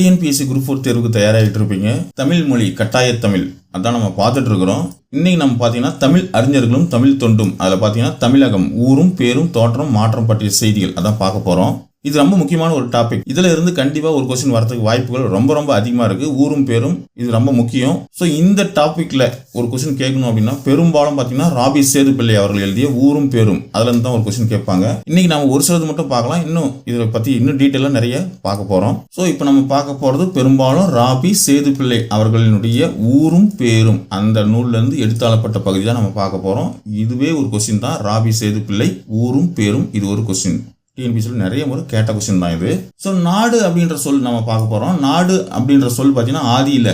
TNPSC group four தேர்வுக்கு தயாராகிட்டு இருப்பீங்க தமிழ் மொழி கட்டாய தமிழ் அதான் நம்ம பார்த்துட்டு இருக்கிறோம் இன்னைக்கு நம்ம பார்த்தீங்கன்னா தமிழ் அறிஞர்களும் தமிழ் தொண்டும். அதில் பார்த்தீங்கன்னா தமிழகம் ஊரும் பேரும் தோற்றம் மாற்றம் பற்றிய செய்திகள் அதான் பார்க்க போகிறோம் இது ரொம்ப முக்கியமான ஒரு டாபிக் இதுல இருந்து கண்டிப்பா ஒரு கொஸ்டின் வரதுக்கு வாய்ப்புகள் ரொம்ப ரொம்ப அதிகமா இருக்கு. ஊரும் பேரும் இது ரொம்ப முக்கியம். ஸோ இந்த டாபிக்ல ஒரு கொஸ்டின் கேட்கணும் அப்படின்னா பெரும்பாலும் பார்த்தீங்கன்னா ராபி சேதுப்பிள்ளை அவர்கள் எழுதிய ஊரும் பேரும். அதுல இருந்து தான் ஒரு கொஸ்டின் கேட்பாங்க. இன்னைக்கு நம்ம ஒரு சிலது மட்டும் பார்க்கலாம். இன்னும் இதை பத்தி இன்னும் டீட்டெயிலாக நிறைய பார்க்க போறோம். ஸோ இப்போ நம்ம பார்க்க போறது பெரும்பாலும் ராபி சேதுப்பிள்ளை அவர்களினுடைய ஊரும் பேரும். அந்த நூல்ல இருந்து எடுத்தாளப்பட்ட பகுதி தான் நம்ம பார்க்க போறோம். இதுவே ஒரு கொஸ்டின் தான். ராபி சேதுப்பிள்ளை ஊரும் பேரும். இது ஒரு கொஸ்டின் டிஎன்பிசியில் நிறைய முறை கேட்ட கொஸ்டின் தான் இது. ஸோ நாடு அப்படின்ற சொல் நம்ம பார்க்க போகிறோம் நாடு அப்படின்ற சொல் பார்த்தீங்கன்னா ஆதியில்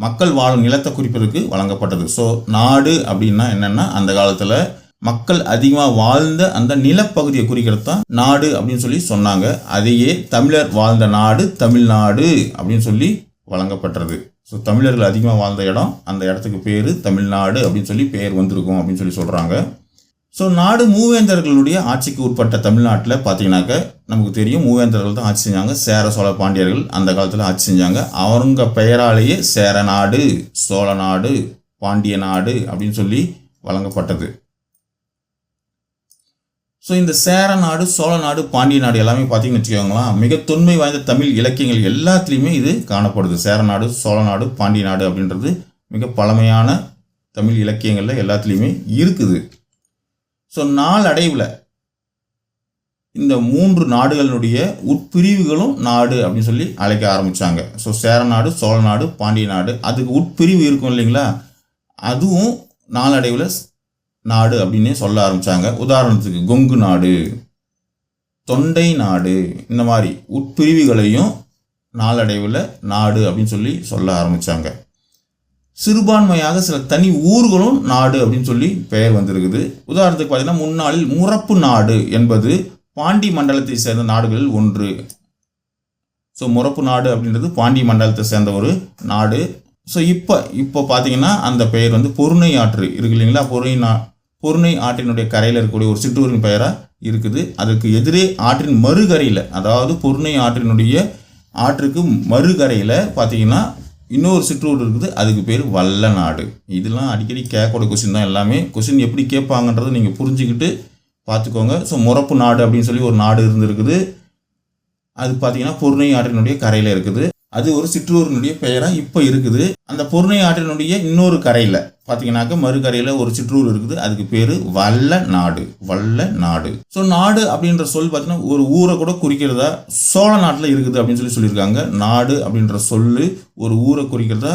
மக்கள் வாழும் நிலத்தை குறிப்பதற்கு வழங்கப்பட்டது. ஸோ நாடு அப்படின்னா என்னென்னா அந்த காலத்தில் மக்கள் அதிகமாக வாழ்ந்த அந்த நிலப்பகுதியை குறிக்கிறது தான் நாடு அப்படின்னு சொல்லி சொன்னாங்க. அதையே தமிழர் வாழ்ந்த நாடு தமிழ்நாடு அப்படின்னு சொல்லி வழங்கப்பட்டது. ஸோ தமிழர்கள் அதிகமாக வாழ்ந்த இடம் அந்த இடத்துக்கு பேர் தமிழ்நாடு அப்படின்னு சொல்லி பேர் வந்திருக்கும் அப்படின்னு சொல்லி சொல்கிறாங்க ஸோ நாடு மூவேந்தர்களுடைய ஆட்சிக்கு உட்பட்ட தமிழ்நாட்டில் பார்த்தீங்கன்னாக்க நமக்கு தெரியும் மூவேந்தர்கள் தான் ஆட்சி செஞ்சாங்க. சேர சோழ பாண்டியர்கள் அந்த காலத்தில் ஆட்சி செஞ்சாங்க. அவங்க பெயராலேயே சேர நாடு சோழ நாடு பாண்டிய நாடு அப்படின்னு சொல்லி வழங்கப்பட்டது. ஸோ இந்த சேர நாடு சோழ நாடு பாண்டிய நாடு எல்லாமே பார்த்தீங்கன்னு வச்சுக்கோங்களேன் மிக தொன்மை வாய்ந்த தமிழ் இலக்கியங்கள் எல்லாத்துலேயுமே இது காணப்படுது. சேர நாடு சோழ நாடு பாண்டிய நாடு அப்படின்றது மிக பழமையான தமிழ் இலக்கியங்களில் எல்லாத்துலேயுமே இருக்குது. ஸோ நாளடைவில் இந்த மூன்று நாடுகளினுடைய உட்பிரிவுகளும் நாடு அப்படின்னு சொல்லி அழைக்க ஆரம்பித்தாங்க ஸோ சேர நாடு சோழ நாடு பாண்டிய நாடு அதுக்கு உட்பிரிவு இருக்கும் இல்லைங்களா? அதுவும் நாளடைவில் நாடு அப்படின்னே சொல்ல ஆரம்பித்தாங்க உதாரணத்துக்கு கொங்கு நாடு தொண்டை நாடு இந்த மாதிரி உட்பிரிவுகளையும் நாளடைவில் நாடு அப்படின்னு சொல்லி சொல்ல ஆரம்பித்தாங்க சிறுபான்மையாக சில தனி ஊர்களும் நாடு அப்படின்னு சொல்லி பெயர் வந்திருக்குது. உதாரணத்துக்கு பார்த்தீங்கன்னா முன்னாளில் முறப்பு நாடு என்பது பாண்டி மண்டலத்தை சேர்ந்த நாடுகளில் ஒன்று. ஸோ முறப்பு நாடு அப்படின்றது பாண்டி மண்டலத்தை சேர்ந்த ஒரு நாடு. ஸோ இப்போ இப்போ பார்த்தீங்கன்னா அந்த பெயர் வந்து பொருணை ஆற்று இருக்கு இல்லைங்களா? பொருணை நா பொருணை ஆற்றினுடைய கரையில் இருக்கக்கூடிய ஒரு சிற்றூரின் பெயராக இருக்குது. அதற்கு எதிரே ஆற்றின் மறுகரையில் அதாவது பொருணை ஆற்றினுடைய ஆற்றுக்கு மறுகரையில் பார்த்தீங்கன்னா இன்னொரு சிற்றூர் இருக்குது. அதுக்கு பேர் வல்ல நாடு இதெல்லாம் அடிக்கடி கேட்கக்கூடிய கொஸ்டின் தான் எல்லாமே. கொஸ்டின் எப்படி கேட்பாங்கன்றதை நீங்கள் புரிஞ்சுக்கிட்டு பார்த்துக்கோங்க. ஸோ முறப்பு நாடு அப்படின்னு சொல்லி ஒரு நாடு இருந்திருக்குது. அது பார்த்திங்கன்னா பொருணை ஆற்றினுடைய கரையில் இருக்குது. அது ஒரு சிற்றூரினுடைய பெயராக இப்போ இருக்குது. அந்த பொருணை ஆற்றினுடைய இன்னொரு கரையில் பார்த்தீங்கன்னாக்க மறுக்கரையில் ஒரு சிற்றூர் இருக்குது. அதுக்கு பேர் வல்ல நாடு வல்ல நாடு. ஸோ நாடு அப்படின்ற சொல் பார்த்தீங்கன்னா ஒரு ஊரை கூட குறிக்கிறதா சோழ நாட்டில் இருக்குது அப்படின்னு சொல்லி சொல்லியிருக்காங்க. நாடு அப்படின்ற சொல்லு ஒரு ஊரை குறிக்கிறதா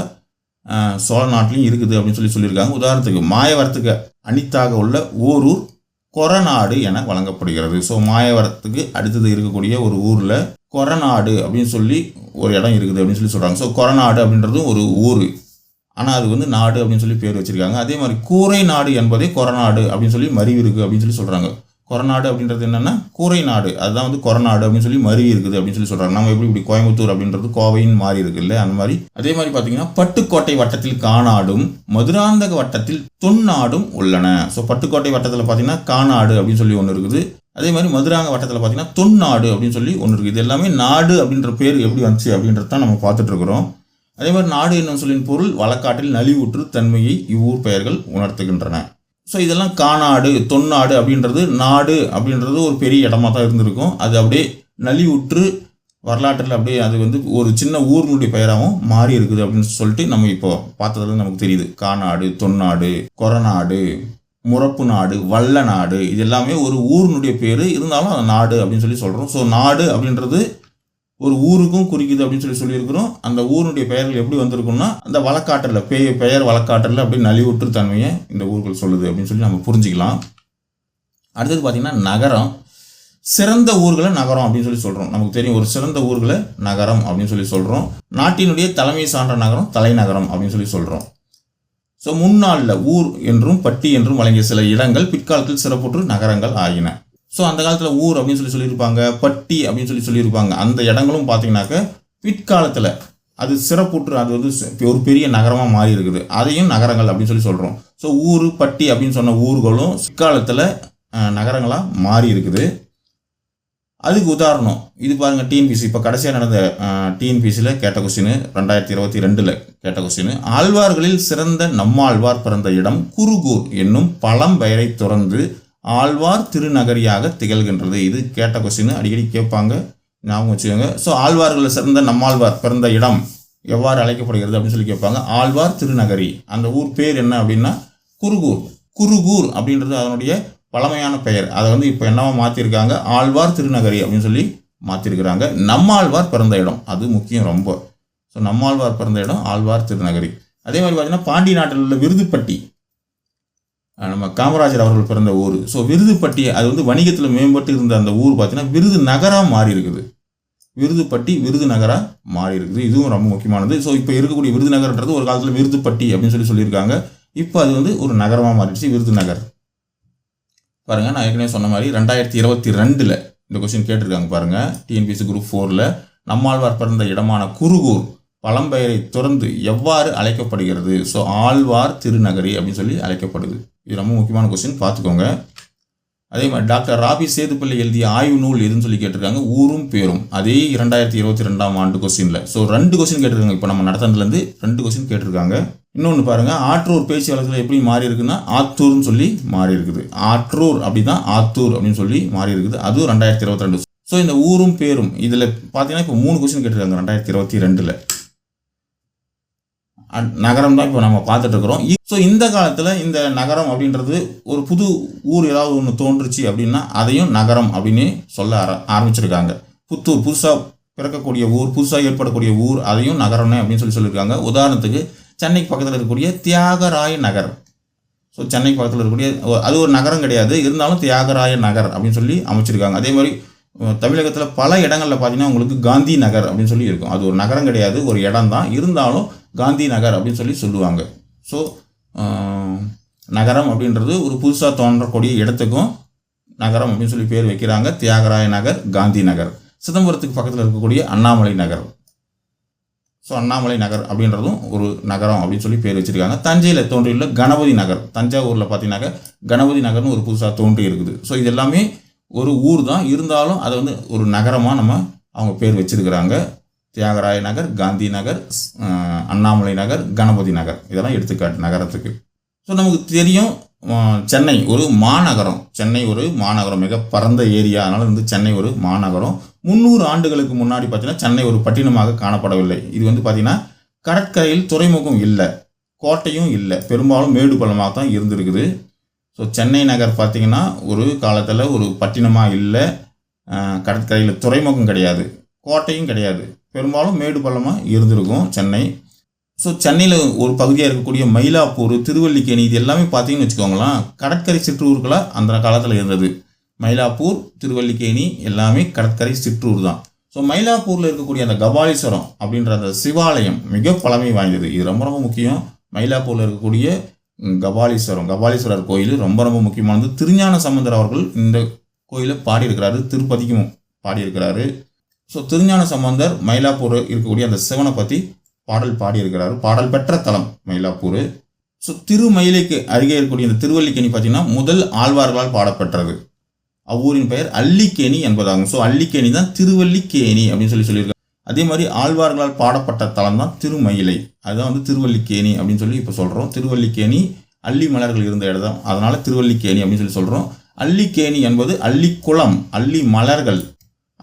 சோழ நாட்டிலையும் இருக்குது அப்படின்னு சொல்லி சொல்லியிருக்காங்க. உதாரணத்துக்கு மாயவரத்துக்கு அனித்தாக உள்ள ஓரூர் கொரநாடு என வழங்கப்படுகிறது. ஸோ மாயவரத்துக்கு அடுத்தது இருக்கக்கூடிய ஒரு ஊரில் கொரநாடு அப்படின்னு சொல்லி ஒரு இடம் இருக்குது அப்படின்னு சொல்லி சொல்கிறாங்க ஸோ கொரநாடு அப்படின்றதும் ஒரு ஊர். ஆனால் அது வந்து நாடு அப்படின்னு சொல்லி பேர் வச்சிருக்காங்க. அதே மாதிரி கூரை நாடு என்பதே கொரநாடு அப்படின்னு சொல்லி மறிவு இருக்குது அப்படின்னு சொல்லி சொல்கிறாங்க கொரநாடு அப்படின்றது என்னென்னா கூரை நாடு. அதுதான் வந்து கொரநாடு அப்படின்னு சொல்லி மருவி இருக்குது அப்படின்னு சொல்லி சொல்கிறாங்க நம்ம எப்படி இப்படி கோயம்புத்தூர் அப்படின்றது கோவையின் மாறி இருக்குல்ல அந்த மாதிரி. அதே மாதிரி பார்த்தீங்கன்னா பட்டுக்கோட்டை வட்டத்தில் காணாடும் மதுராந்தக வட்டத்தில் தொன்னாடும் உள்ளன. ஸோ பட்டுக்கோட்டை வட்டத்தில் பார்த்தீங்கன்னா காணாடு அப்படின்னு சொல்லி ஒன்று இருக்குது. அதே மாதிரி மதுராங்க வட்டத்தில் பார்த்தீங்கன்னா தொன்னாடு அப்படின்னு சொல்லி ஒன்று இருக்குது இது எல்லாமே நாடு அப்படின்ற பேர் எப்படி வந்துச்சு அப்படின்றது தான் நம்ம பார்த்துட்ருக்குறோம் அதே மாதிரி நாடு என்னும் சொல்லின் பொருள் வழக்காட்டில் நலிவுற்று தன்மையை இவ்வூர் பெயர்கள் உணர்த்துகின்றன. ஸோ இதெல்லாம் காணாடு தொன்னாடு அப்படின்றது நாடு அப்படின்றது ஒரு பெரிய இடமா தான் இருந்திருக்கும். அது அப்படியே நலிவுற்று வரலாற்றில் அப்படியே அது வந்து ஒரு சின்ன ஊர்களுடைய பெயராகவும் மாறி இருக்குது அப்படின்னு சொல்லிட்டு நம்ம இப்போ பார்த்ததுல நமக்கு தெரியுது. காணாடு தொன்னாடு கொரநாடு முறப்பு நாடு வல்ல நாடு இது எல்லாமே ஒரு ஊரினுடைய பேர். இருந்தாலும் அந்த நாடு அப்படின்னு சொல்லி சொல்கிறோம் ஸோ நாடு அப்படின்றது ஒரு ஊருக்கும் குறிக்குது அப்படின்னு சொல்லி சொல்லியிருக்கிறோம். அந்த ஊருடைய பெயர்கள் எப்படி வந்திருக்கும்னா அந்த வழக்காற்றில் பெய பெயர் வழக்காற்றில் அப்படி நலிவுற்று தன்மையை இந்த ஊர்கள் சொல்லுது அப்படின்னு சொல்லி நம்ம புரிஞ்சுக்கலாம். அடுத்தது பார்த்திங்கன்னா நகரம். சிறந்த ஊர்களை நகரம் அப்படின்னு சொல்லி சொல்கிறோம் நமக்கு தெரியும் ஒரு சிறந்த ஊர்களை நகரம் அப்படின்னு சொல்லி சொல்கிறோம் நாட்டினுடைய தலைமை சான்ற நகரம் தலைநகரம் அப்படின்னு சொல்லி சொல்கிறோம் ஸோ முன்னாளில் ஊர் என்றும் பட்டி என்றும் வழங்கிய சில இடங்கள் பிற்காலத்தில் சிறப்புற்று நகரங்கள் ஆகின. ஸோ அந்த காலத்தில் ஊர் அப்படின்னு சொல்லி சொல்லியிருப்பாங்க பட்டி அப்படின்னு சொல்லி சொல்லியிருப்பாங்க. அந்த இடங்களும் பார்த்தீங்கன்னாக்க பிற்காலத்தில் அது சிறப்புற்று அது வந்து ஒரு பெரிய நகரமாக மாறி இருக்குது அதையும் நகரங்கள் அப்படின்னு சொல்லி சொல்கிறோம் ஸோ ஊர் பட்டி அப்படின்னு சொன்ன ஊர்களும் பிற்காலத்தில் நகரங்களாக மாறி இருக்குது அதுக்கு உதாரணம் இது பாருங்கள் டிஎன்பிசி இப்போ கடைசியாக நடந்த டிஎன்பிசியில் கேட்ட கொஸ்டின் ரெண்டாயிரத்தி இருபத்தி ரெண்டில் கேட்ட கொஸ்டின் ஆழ்வார்களில் சிறந்த நம்மாழ்வார் பிறந்த இடம் குருகூர் என்னும் பழம் பெயரை துறந்து ஆழ்வார் திருநகரியாக திகழ்கின்றது. இது கேட்ட கொஸ்டின் அடிக்கடி கேட்பாங்க ஞாபகம் வச்சுக்கோங்க. ஸோ ஆழ்வார்களில் சிறந்த நம்மாழ்வார் பிறந்த இடம் எவ்வாறு அழைக்கப்படுகிறது அப்படின்னு சொல்லி கேட்பாங்க. ஆழ்வார் திருநகரி. அந்த ஊர் பேர் என்ன அப்படின்னா குருகூர். குருகூர் அப்படின்றது அதனுடைய பழமையான பெயர். அதை வந்து இப்போ என்னவா மாற்றிருக்காங்க ஆழ்வார் திருநகரி அப்படின்னு சொல்லி மாற்றிருக்கிறாங்க நம்மாழ்வார் பிறந்த இடம். அது முக்கியம் ரொம்ப. ஸோ நம்மாழ்வார் பிறந்த இடம் ஆழ்வார் திருநகரி. அதே மாதிரி பார்த்தீங்கன்னா பாண்டி நாட்டில் உள்ள விருதுப்பட்டி நம்ம காமராஜர் அவர்கள் பிறந்த ஊர். ஸோ விருதுப்பட்டி அது வந்து வணிகத்தில் மேம்பட்டு இருந்த அந்த ஊர் பார்த்தீங்கன்னா விருது நகராக மாறி இருக்குது விருதுப்பட்டி விருதுநகராக மாறி இருக்குது இதுவும் ரொம்ப முக்கியமானது. ஸோ இப்போ இருக்கக்கூடிய விருதுநகர்ன்றது ஒரு காலத்தில் விருதுப்பட்டி அப்படின்னு சொல்லி சொல்லியிருக்காங்க. இப்போ அது வந்து ஒரு நகரமாக மாறிடுச்சு விருதுநகர். பாருங்கள் நான் ஏற்கனவே சொன்ன மாதிரி ரெண்டாயிரத்தி இருபத்தி ரெண்டில் இந்த கொஸ்டின் கேட்டிருக்காங்க பாருங்கள் டிஎன்பிசி குரூப் ஃபோரில் நம்மாழ்வார் பிறந்த இடமான குருகூர் பழம்பெயரை தொடர்ந்து எவ்வாறு அழைக்கப்படுகிறது? ஸோ ஆழ்வார் திருநகரி அப்படின்னு சொல்லி அழைக்கப்படுது. இது ரொம்ப முக்கியமான கொஸ்டின் பார்த்துக்கோங்க. அதே மாதிரி டாக்டர் ராபி சேதுப்பள்ளி எழுதிய ஆய்வு நூல் எதுன்னு சொல்லி கேட்டிருக்காங்க? ஊரும் பேரும். அதே இரண்டாயிரத்தி இருபத்தி ரெண்டாம் ஆண்டு கொஸ்டினில் ஸோ ரெண்டு கொஸ்டின் கேட்டிருக்காங்க. இப்போ நம்ம நடத்தினதுலேருந்து ரெண்டு கொஸ்டின் கேட்டிருக்காங்க. இன்னொன்று பாருங்கள் ஆற்றூர் பேச்சு வழக்கில் எப்படி மாறி இருக்குன்னா ஆத்தூர்னு சொல்லி மாறி இருக்குது ஆற்றூர் அப்படிதான் ஆத்தூர் அப்படின்னு சொல்லி மாறி இருக்குது அதுவும் ரெண்டாயிரத்தி இருபத்தி ரெண்டு. ஸோ இந்த ஊரும் பேரும் இதில் பார்த்தீங்கன்னா இப்போ மூணு கொஸ்டின் கேட்டிருக்காங்க ரெண்டாயிரத்தி இருபத்தி ரெண்டில். நகரம் தான் இப்போ நம்ம பார்த்துட்டு இருக்கிறோம். ஸோ இந்த காலத்தில் இந்த நகரம் அப்படின்றது ஒரு புது ஊர் ஏதாவது ஒன்று தோன்றுச்சு அப்படின்னா அதையும் நகரம் அப்படின்னு சொல்ல ஆர ஆரம்பிச்சிருக்காங்க. புத்தூர் புதுசாக பிறக்கக்கூடிய ஊர் புதுசாக ஏற்படக்கூடிய ஊர் அதையும் நகரம்னே அப்படின்னு சொல்லி சொல்லியிருக்காங்க. உதாரணத்துக்கு சென்னைக்கு பக்கத்தில் இருக்கக்கூடிய தியாகராய நகர். ஸோ சென்னைக்கு பக்கத்தில் இருக்கக்கூடிய அது ஒரு நகரம் கிடையாது. இருந்தாலும் தியாகராய நகர் அப்படின்னு சொல்லி அமைச்சிருக்காங்க. அதே மாதிரி தமிழகத்தில் பல இடங்களில் பார்த்தீங்கன்னா உங்களுக்கு காந்தி நகர் அப்படின்னு சொல்லி இருக்கும். அது ஒரு நகரம் கிடையாது ஒரு இடம் தான் இருந்தாலும் காந்தி நகர் அப்படின்னு சொல்லி சொல்லுவாங்க. ஸோ நகரம் அப்படின்றது ஒரு புதுசாக தோன்றக்கூடிய இடத்துக்கும் நகரம் அப்படின்னு சொல்லி பேர் வைக்கிறாங்க. தியாகராய நகர் காந்தி நகர். சிதம்பரத்துக்கு பக்கத்தில் இருக்கக்கூடிய அண்ணாமலை நகர். ஸோ அண்ணாமலை நகர் அப்படின்றதும் ஒரு நகரம் அப்படின்னு சொல்லி பேர் வச்சுருக்காங்க. தஞ்சையில் தோன்றியுள்ள கணபதி நகர் தஞ்சாவூரில் பார்த்தீங்கன்னாக்க கணபதி நகர்னு ஒரு புதுசாக தோன்றி இருக்குது. ஸோ இது எல்லாமே ஒரு ஊர் தான். இருந்தாலும் அதை வந்து ஒரு நகரமாக நம்ம அவங்க பேர் வச்சிருக்கிறாங்க. தியாகராய நகர் காந்தி நகர் அண்ணாமலை நகர் கணபதி நகர். இதெல்லாம் எடுத்துக்காட்டு நகரத்துக்கு. ஸோ நமக்கு தெரியும் சென்னை ஒரு மாநகரம். சென்னை ஒரு மாநகரம். மிக பரந்த ஏரியா. அதனால் வந்து சென்னை ஒரு மாநகரம். முந்நூறு ஆண்டுகளுக்கு முன்னாடி பார்த்தீங்கன்னா சென்னை ஒரு பட்டினமாக காணப்படவில்லை. இது வந்து பார்த்திங்கன்னா கடற்கரையில் துறைமுகம் இல்லை. கோட்டையும் இல்லை. பெரும்பாலும் மேடு பள்ளமாக தான் இருந்திருக்குது. ஸோ சென்னை நகர் பார்த்தீங்கன்னா ஒரு காலத்தில் ஒரு பட்டினமாக இல்லை. கடற்கரையில் துறைமுகம் கிடையாது. கோட்டையும் கிடையாது. பெரும்பாலும் மேடு பள்ளமாக இருந்திருக்கும் சென்னை. ஸோ சென்னையில் ஒரு பகுதியாக இருக்கக்கூடிய மயிலாப்பூர் திருவல்லிக்கேணி இது எல்லாமே பார்த்தீங்கன்னு வச்சுக்கோங்களேன் கடற்கரை சிற்றூர்களாக அந்த காலத்தில் இருந்தது. மயிலாப்பூர் திருவல்லிக்கேணி எல்லாமே கடற்கரை சிற்றூர் தான். ஸோ மயிலாப்பூரில் இருக்கக்கூடிய அந்த கபாலீஸ்வரம் அப்படின்ற அந்த சிவாலயம் மிக பழமை வாய்ந்தது. இது ரொம்ப ரொம்ப முக்கியம். மயிலாப்பூரில் இருக்கக்கூடிய கபாலீஸ்வரம் கபாலீஸ்வரர் கோயில் ரொம்ப ரொம்ப முக்கியமானது. திருஞான சம்பந்தர் அவர்கள் இந்த கோயிலை பாடியிருக்கிறாரு. திருப்பதிக்கும் பாடியிருக்கிறாரு. ஸோ திருஞான சம்பந்தர் மயிலாப்பூர் இருக்கக்கூடிய அந்த சிவனை பற்றி பாடல் பாடியிருக்கிறாரு. பாடல் பெற்ற தலம் மயிலாப்பூர். ஸோ திருமயிலைக்கு அருகே இருக்கக்கூடிய இந்த திருவல்லிக்கேணி பார்த்தீங்கன்னா முதல் ஆழ்வார்களால் பாடப்பெற்றது. அவ்வூரின் பெயர் அல்லிக்கேணி என்பதாகும். ஸோ அல்லிக்கேணி தான் திருவல்லிக்கேணி அப்படின்னு சொல்லி சொல்லியிருக்காங்க. அதே மாதிரி ஆழ்வார்களால் பாடப்பட்ட தலம் தான் திருமயிலை. அதுதான் வந்து திருவல்லிக்கேணி அப்படின்னு சொல்லி இப்போ சொல்கிறோம் திருவல்லிக்கேணி அள்ளி மலர்கள் இருந்த இடம் அதனால் திருவல்லிக்கேணி அப்படின்னு சொல்லி சொல்கிறோம் அல்லிக்கேணி என்பது அள்ளிக்குளம் அள்ளி மலர்கள்.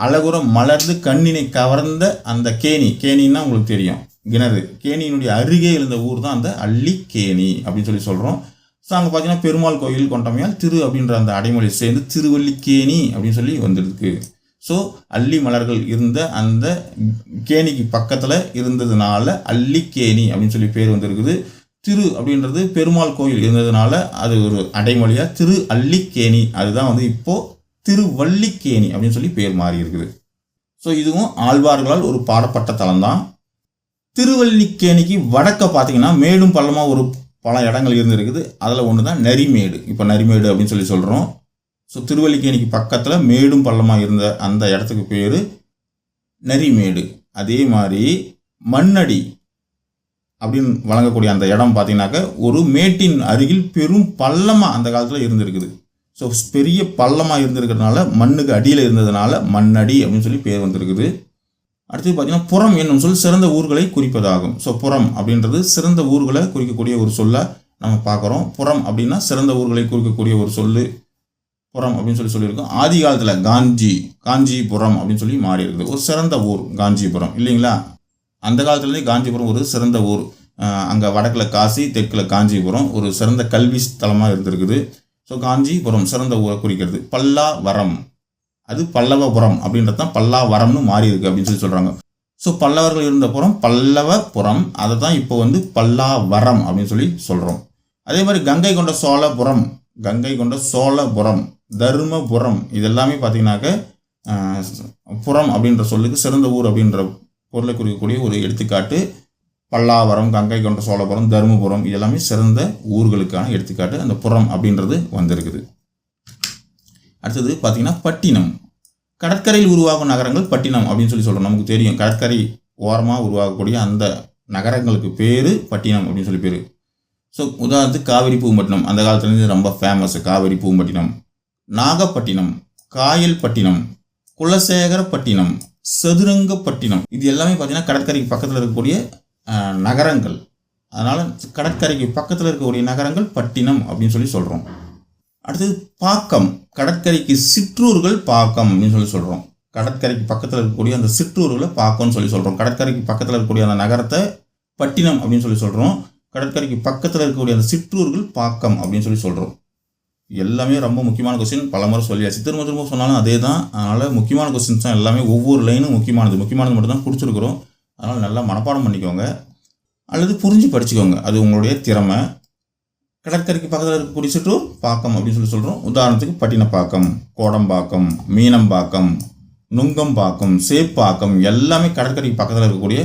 அழகுற மலர்ந்து கண்ணினை கவர்ந்த அந்த கேணி. கேணின்னா உங்களுக்கு தெரியும். கிணறு கேணியினுடைய அருகே இருந்த ஊர் தான் அந்த அள்ளிக்கேணி அப்படின்னு சொல்லி சொல்கிறோம் ஸோ அங்கே பார்த்தீங்கன்னா பெருமாள் கோயில் கொண்டமையால் திரு அப்படின்ற அந்த அடைமொழி சேர்ந்து திருவள்ளிக்கேணி அப்படின்னு சொல்லி வந்திருக்கு. ஸோ அள்ளி மலர்கள் இருந்த அந்த கேணிக்கு பக்கத்தில் இருந்ததுனால அள்ளிக்கேணி அப்படின்னு சொல்லி பேர் வந்திருக்குது. திரு அப்படின்றது பெருமாள் கோயில் இருந்ததுனால அது ஒரு அடைமொழியாக திரு அள்ளிக்கேணி அதுதான் வந்து இப்போது திருவள்ளிக்கேணி அப்படின்னு சொல்லி பேர் மாறி இருக்குது ஸோ இதுவும் ஆழ்வார்களால் ஒரு பாடப்பட்ட தலம் தான் திருவல்லிக்கேணிக்கு வடக்க பார்த்தீங்கன்னா மேடும் பள்ளமாக ஒரு பல இடங்கள் இருந்திருக்குது. அதில் ஒன்று தான் நரிமேடு. இப்போ நரிமேடு அப்படின்னு சொல்லி சொல்கிறோம் ஸோ திருவல்லிக்கேணிக்கு பக்கத்தில் மேடும் பள்ளமாக இருந்த அந்த இடத்துக்கு பேர் நரிமேடு. அதே மாதிரி மண்ணடி அப்படின்னு வழங்கக்கூடிய அந்த இடம் பார்த்தீங்கன்னாக்க ஒரு மேட்டின் அருகில் பெரும் பள்ளமாக அந்த காலத்தில் இருந்திருக்குது. ஸோ பெரிய பள்ளமாக இருந்திருக்கிறதுனால மண்ணுக்கு அடியில் இருந்ததுனால மண்ணடி அப்படின்னு சொல்லி பேர் வந்திருக்குது. அடுத்தது பார்த்தீங்கன்னா புறம் என்னும் சொல் சிறந்த ஊர்களை குறிப்பதாகும். ஸோ புறம் அப்படின்றது சிறந்த ஊர்களை குறிக்கக்கூடிய ஒரு சொல்லை நம்ம பார்க்குறோம். புறம் அப்படின்னா சிறந்த ஊர்களை குறிக்கக்கூடிய ஒரு சொல்லு. புறம் அப்படின்னு சொல்லி சொல்லியிருக்கோம். ஆதி காலத்தில் காஞ்சி காஞ்சிபுரம் அப்படின்னு சொல்லி மாறி இருக்குது ஒரு சிறந்த ஊர் காஞ்சிபுரம் இல்லைங்களா? அந்த காலத்துலேருந்தே காஞ்சிபுரம் ஒரு சிறந்த ஊர். அங்கே வடக்கில் காசி தெற்கில் காஞ்சிபுரம் ஒரு சிறந்த கல்வி ஸ்தலமாக இருந்திருக்குது. ஸோ காஞ்சிபுரம் சிறந்த ஊரை குறிக்கிறது. பல்லா வரம். அது பல்லவபுரம் அப்படின்றது தான் பல்லாவரம்னு மாறி இருக்கு அப்படின்னு சொல்லி சொல்கிறாங்க ஸோ பல்லவர்கள் இருந்த புறம் பல்லவபுரம். அதை தான் இப்போ வந்து பல்லாவரம் அப்படின்னு சொல்லி சொல்கிறோம் அதே மாதிரி கங்கை கொண்ட சோழபுரம் கங்கை கொண்ட சோழபுரம் தருமபுரம் இதெல்லாமே பார்த்தீங்கன்னாக்க புறம் அப்படின்ற சொல்லுக்கு சிறந்த ஊர் அப்படின்ற பொருளை குறிக்கக்கூடிய ஒரு எடுத்துக்காட்டு. பல்லாவரம் கங்கை கொண்ட சோழபுரம் தருமபுரம் இதெல்லாமே சிறந்த ஊர்களுக்கான எடுத்துக்காட்டு. அந்த புறம் அப்படின்றது வந்திருக்குது. அடுத்தது பார்த்தீங்கன்னா பட்டினம். கடற்கரையில் உருவாகும் நகரங்கள் பட்டினம் அப்படின்னு சொல்லி சொல்கிறோம் நமக்கு தெரியும். கடற்கரை ஓரமாக உருவாகக்கூடிய அந்த நகரங்களுக்கு பேர் பட்டினம் அப்படின்னு சொல்லி பேர். ஸோ உதாரணத்துக்கு காவிரி பூம்பட்டினம். அந்த காலத்துலேருந்து ரொம்ப ஃபேமஸ் காவிரி பூம்பட்டினம். நாகப்பட்டினம் காயல்பட்டினம் குலசேகரப்பட்டினம் சதுரங்கப்பட்டினம் இது எல்லாமே பார்த்தீங்கன்னா கடற்கரைக்கு பக்கத்தில் இருக்கக்கூடிய நகரங்கள். அதனால் கடற்கரைக்கு பக்கத்தில் இருக்கக்கூடிய நகரங்கள் பட்டினம் அப்படின்னு சொல்லி சொல்கிறோம் அடுத்தது பாக்கம் கடற்கரைக்கு சிற்றூர்கள் பாக்கம் அப்படின்னு சொல்லி சொல்கிறோம் கடற்கரைக்கு பக்கத்தில் இருக்கக்கூடிய அந்த சிற்றூர்களை பாக்கம்னு சொல்லி சொல்கிறோம் கடற்கரைக்கு பக்கத்தில் இருக்கக்கூடிய அந்த நகரத்தை பட்டினம் அப்படின்னு சொல்லி சொல்கிறோம் கடற்கரைக்கு பக்கத்தில் இருக்கக்கூடிய அந்த சிற்றூர்கள் பாக்கம் அப்படின்னு சொல்லி சொல்கிறோம் எல்லாமே ரொம்ப முக்கியமான கொஸ்டின் பல முறை சொல்லியாச்சு. திரும்ப திரும்ப சொன்னாலும் அதே தான் அதனால் முக்கியமான கொஸ்டின்ஸ் தான் எல்லாமே ஒவ்வொரு லைனும் முக்கியமானது. முக்கியமானது மட்டும் தான் கொடுத்துருக்குறோம் அதனால் நல்லா மனப்பாடம் பண்ணிக்கோங்க. அல்லது புரிஞ்சு படிச்சுக்கோங்க. அது உங்களுடைய திறமை. கடற்கரைக்கு பக்கத்தில் இருக்கக்கூடிய சிற்றூர் பாக்கம் அப்படின்னு சொல்லி சொல்கிறோம் உதாரணத்துக்கு பட்டினப்பாக்கம் கோடம்பாக்கம் மீனம்பாக்கம் நுங்கம்பாக்கம் சேப்பாக்கம் எல்லாமே கடற்கரைக்கு பக்கத்தில் இருக்கக்கூடிய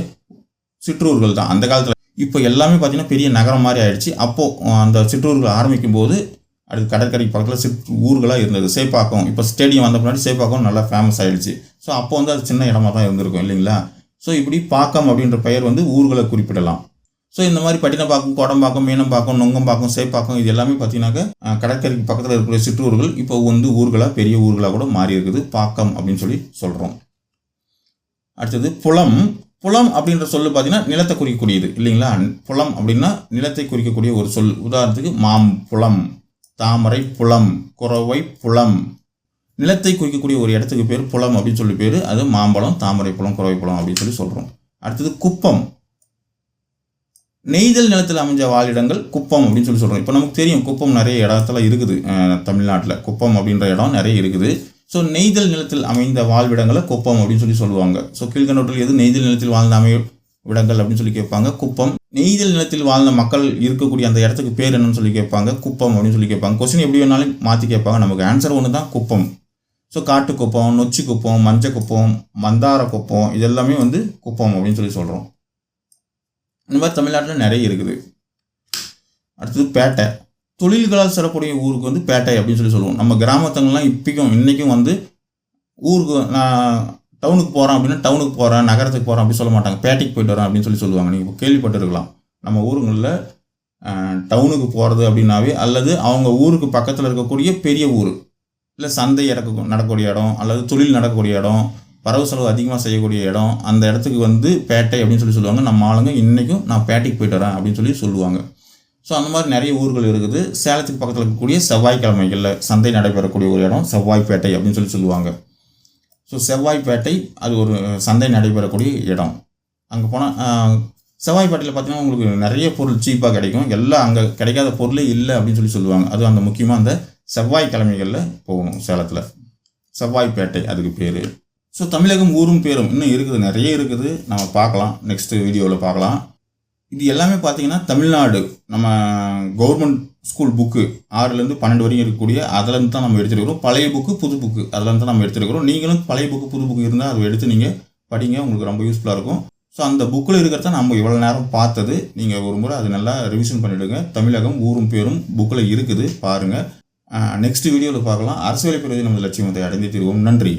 சிற்றூர்கள் தான். அந்த காலத்தில் இப்போ எல்லாமே பார்த்தீங்கன்னா பெரிய நகரம் மாதிரி ஆயிடுச்சு. அப்போது அந்த சிற்றூர்கள் ஆரம்பிக்கும் போது அடுத்து கடற்கரைக்கு பக்கத்தில் சிற்று ஊர்களாக இருந்தது. சேப்பாக்கம் இப்போ ஸ்டேடியம் வந்த பின்னாடி சேப்பாக்கம் நல்லா ஃபேமஸ் ஆகிடுச்சு ஸோ அப்போ வந்து அது சின்ன இடமா தான் இருந்திருக்கும் இல்லைங்களா? ஸோ இப்படி பாக்கம் அப்படின்ற பெயர் வந்து ஊர்களை குறிப்பிடலாம். ஸோ இந்த மாதிரி பட்டினப்பாக்கம் கோடம்பாக்கம் மீனம்பாக்கம் நொங்கம்பாக்கம் சேப்பாக்கம் இது எல்லாமே பார்த்தீங்கன்னாக்க கடற்கரைக்கு பக்கத்தில் இருக்கக்கூடிய சிற்றூர்கள் இப்போ வந்து ஊர்களாக பெரிய ஊர்களாக கூட மாறி இருக்குது. பாக்கம் அப்படின்னு சொல்லி சொல்கிறோம் அடுத்தது புலம். புலம் அப்படின்ற சொல்லு பார்த்தீங்கன்னா நிலத்தை குறிக்கக்கூடியது இல்லைங்களா? புலம் அப்படின்னா நிலத்தை குறிக்கக்கூடிய ஒரு சொல். உதாரணத்துக்கு மாம் புலம் தாமரை புலம் குறவை புலம். நிலத்தை குறிக்கக்கூடிய ஒரு இடத்துக்கு பேர் புலம் அப்படின்னு சொல்லி பேர். அது மாம்பழம் தாமரை புலம் குறவை புலம் அப்படின்னு சொல்லி சொல்கிறோம் அடுத்தது குப்பம். நெய்தல் நிலத்தில் அமைஞ்ச வாழிடங்கள் குப்பம் அப்படின்னு சொல்லி சொல்கிறோம் இப்போ நமக்கு தெரியும் குப்பம் நிறைய இடத்துல இருக்குது. தமிழ்நாட்டில் குப்பம் அப்படின்ற இடம் நிறைய இருக்குது. ஸோ நெய்தல் நிலத்தில் அமைந்த வாழ்விடங்களை குப்பம் அப்படின்னு சொல்லி சொல்லுவாங்க. ஸோ கீழ்கண்டோட்டில் எது நெய்தல் நிலத்தில் வாழ்ந்த அமை விடங்கள் அப்படின்னு சொல்லி கேட்பாங்க? குப்பம். நெய்தல் நிலத்தில் வாழ்ந்த மக்கள் இருக்கக்கூடிய அந்த இடத்துக்கு பேர் என்னன்னு சொல்லி கேட்பாங்க? குப்பம் அப்படின்னு சொல்லி கேட்பாங்க. கொஸ்டின் எப்படி வேணாலும் மாற்றி கேட்பாங்க. நமக்கு ஆன்சர் ஒன்று தான் குப்பம். ஸோ காட்டு குப்பம் நொச்சி குப்பம் மஞ்சள் குப்பம் மந்தார குப்பம் இதெல்லாமே வந்து குப்பம் அப்படின்னு சொல்லி சொல்கிறோம் இந்த மாதிரி தமிழ்நாட்டில் நிறைய இருக்குது. அடுத்தது பேட்டை. தொழில்களால் சிறப்புடைய ஊருக்கு வந்து பேட்டை அப்படின்னு சொல்லி சொல்லுவோம். நம்ம கிராமத்துங்கள்லாம் இப்போக்கும் இன்றைக்கும் வந்து ஊருக்கு நான் டவுனுக்கு போகிறேன் அப்படின்னா டவுனுக்கு போகிறேன் நகரத்துக்கு போகிறேன் அப்படின்னு சொல்ல மாட்டாங்க. பேட்டைக்கு போயிட்டு வரேன் அப்படின்னு சொல்லி சொல்லுவாங்க. நீங்கள் கேள்விப்பட்டிருக்கலாம். நம்ம ஊருங்களில் டவுனுக்கு போகிறது அப்படின்னாவே அல்லது அவங்க ஊருக்கு பக்கத்தில் இருக்கக்கூடிய பெரிய ஊர். இல்லை சந்தை இறக்க நடக்கக்கூடிய இடம் அல்லது தொழில் நடக்கக்கூடிய இடம் வரவு செலவு அதிகமாக செய்யக்கூடிய இடம் அந்த இடத்துக்கு வந்து பேட்டை அப்படின்னு சொல்லி சொல்லுவாங்க. நம்ம ஆளுங்க இன்றைக்கும் நான் பேட்டைக்கு போயிட்டு வரேன் அப்படின்னு சொல்லி சொல்லுவாங்க. ஸோ அந்த மாதிரி நிறைய ஊர்கள் இருக்குது. சேலத்துக்கு பக்கத்தில் இருக்கக்கூடிய செவ்வாய்க்கிழமைகளில் சந்தை நடைபெறக்கூடிய ஒரு இடம் செவ்வாய்ப்பேட்டை அப்படின்னு சொல்லி சொல்லுவாங்க. ஸோ செவ்வாய்ப்பேட்டை அது ஒரு சந்தை நடைபெறக்கூடிய இடம். அங்கே போனால் செவ்வாய்ப்பேட்டையில் பார்த்தீங்கன்னா உங்களுக்கு நிறைய பொருள் சீப்பாக கிடைக்கும். எல்லாம் அங்கே கிடைக்காத பொருளே இல்லை அப்படின்னு சொல்லி சொல்லுவாங்க. அது அந்த முக்கியமாக அந்த செவ்வாய்க்கிழமைகளில் போகணும் சேலத்தில். செவ்வாய்ப்பேட்டை அதுக்கு பேர். ஸோ தமிழகம் ஊரும் பேரும் இன்னும் இருக்குது நிறைய இருக்குது. நம்ம பார்க்கலாம். நெக்ஸ்ட்டு வீடியோவில் பார்க்கலாம். இது எல்லாமே பார்த்தீங்கன்னா தமிழ்நாடு நம்ம கவர்மெண்ட் ஸ்கூல் புக்கு ஆறுலேருந்து பன்னெண்டு வரையும் இருக்கக்கூடிய அதுலேருந்து தான் நம்ம எடுத்துருக்கிறோம் பழைய புக்கு புது புக்கு அதிலேருந்து தான் நம்ம எடுத்துருக்கிறோம் நீங்களும் பழைய புக்கு புது புக்கு இருந்தால் அதை எடுத்து நீங்கள் படிங்க. உங்களுக்கு ரொம்ப யூஸ்ஃபுல்லாக இருக்கும். ஸோ அந்த புக்கில் இருக்கிறத நம்ம இவ்வளோ நேரம் பார்த்தது. நீங்கள் ஒரு முறை அது நல்லா ரிவிஷன் பண்ணிவிடுங்க தமிழகம் ஊரும் பேரும் புக்கில் இருக்குது. பாருங்கள் நெக்ஸ்ட் வீடியோவில் பார்க்கலாம். அரசியலை பிரதி பெறுவதை நமது லட்சியத்தை அடைந்து தருவோம். நன்றி.